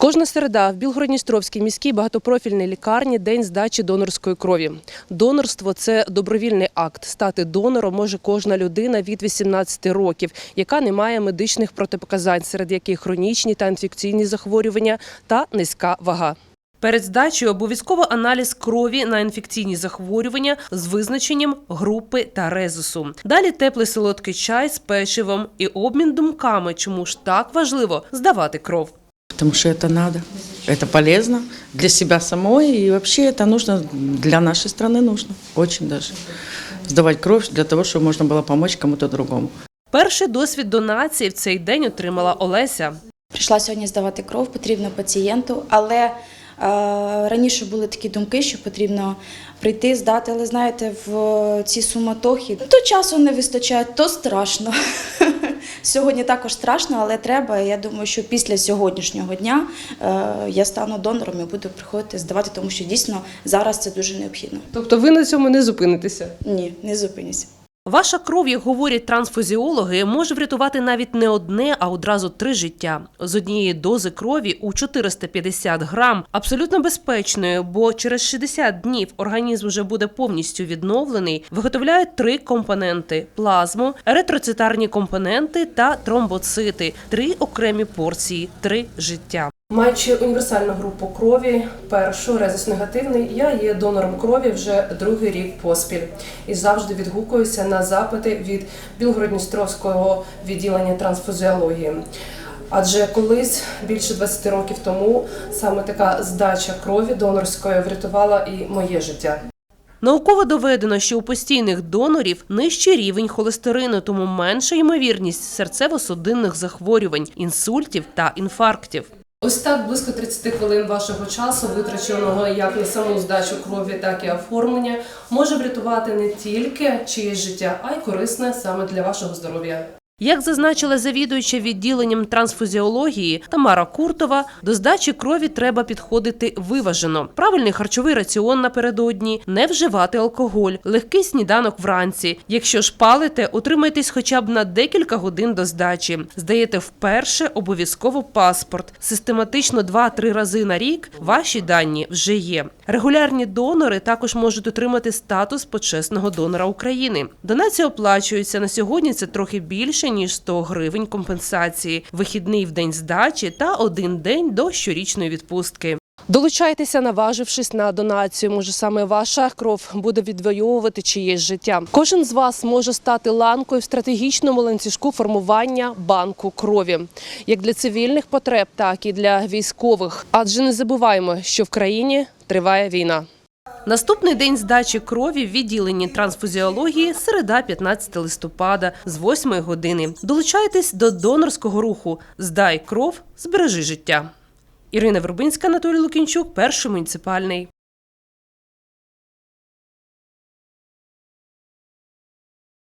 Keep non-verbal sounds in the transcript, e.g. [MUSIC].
Кожна середа в Білгородністровській міській багатопрофільній лікарні день здачі донорської крові. Донорство це добровільний акт. Стати донором може кожна людина від 18 років, яка не має медичних протипоказань, серед яких хронічні та інфекційні захворювання та низька вага. Перед здачею обов'язково аналіз крові на інфекційні захворювання з визначенням групи та резусу. Далі теплий солодкий чай з печивом і обмін думками, чому ж так важливо здавати кров Потому что это надо, это полезно для себя самой и вообще это нужно для нашей страны нужно, очень даже. Сдавать кровь для того, чтобы можно было помочь кому-то другому. Перший досвід донації в цей день отримала Олеся. Прийшла сьогодні здавати кров, потрібно пацієнту, але е, раніше були такі думки, що потрібно прийти, здати, але знаєте, в ці суматохи то часу не вистачає, то страшно. [LAUGHS] Сьогодні також страшно, але треба. Я думаю, що після сьогоднішнього дня е, я стану донором і буду приходити здавати, тому що дійсно зараз це дуже необхідно. Тобто ви на цьому не зупинитеся. Ні, не зупинюся. Ваша кров, як говорять трансфузіологи, може врятувати навіть не одне, а одразу три життя. З однієї дози крові у 450 грам абсолютно безпечною, бо через 60 днів організм вже буде повністю відновлений. Виготовляють три компоненти: плазму, еритроцитарні компоненти та тромбоцити. Три окремі порції, три життя. Маючи універсальну групу крові, першу резус негативний, я є донором крові вже другий рік поспіль і завжди відгукуюся на запити від Білгородністровського відділення трансфузіології. Адже колись більше 20 років тому саме така здача крові донорської врятувала і моє життя. Науково доведено, що у постійних донорів нижчий рівень холестерину, тому менша ймовірність серцево-судинних захворювань, інсультів та інфарктів. Ось так близько 30 хвилин вашого часу, витраченого як на саму здачу крові, так і оформлення, може врятувати не тільки чиєсь життя, а й корисне саме для вашого здоров'я. Як зазначила завідуюча відділенням трансфузіології Тамара Куртова, до здачі крові треба підходити виважено. Правильний харчовий раціон напередодні, не вживати алкоголь, легкий сніданок вранці. Якщо ж палите, утримайтесь хоча б на декілька годин до здачі. Здаєте вперше обов'язково паспорт. Систематично 2-3 рази на рік ваші дані вже є. Регулярні донори також можуть отримати статус почесного донора України. Донація оплачується на сьогодні. Це трохи більше ніж 100 гривень компенсації, вихідний в день здачі та один день до щорічної відпустки. Долучайтеся, наважившись на донацію. Може, саме ваша кров буде відвоювати чиєсь життя. Кожен з вас може стати ланкою в стратегічному ланцюжку формування банку крові, як для цивільних потреб, так і для військових. Адже не забуваємо, що в країні триває війна. Наступний день здачі крові в відділенні трансфузіології середа 15 листопада з 8 години. Долучайтесь до донорського руху Здай кров, збережи життя. Ірина Вербинська, Анатолій Лукінчук, перший муніципальний.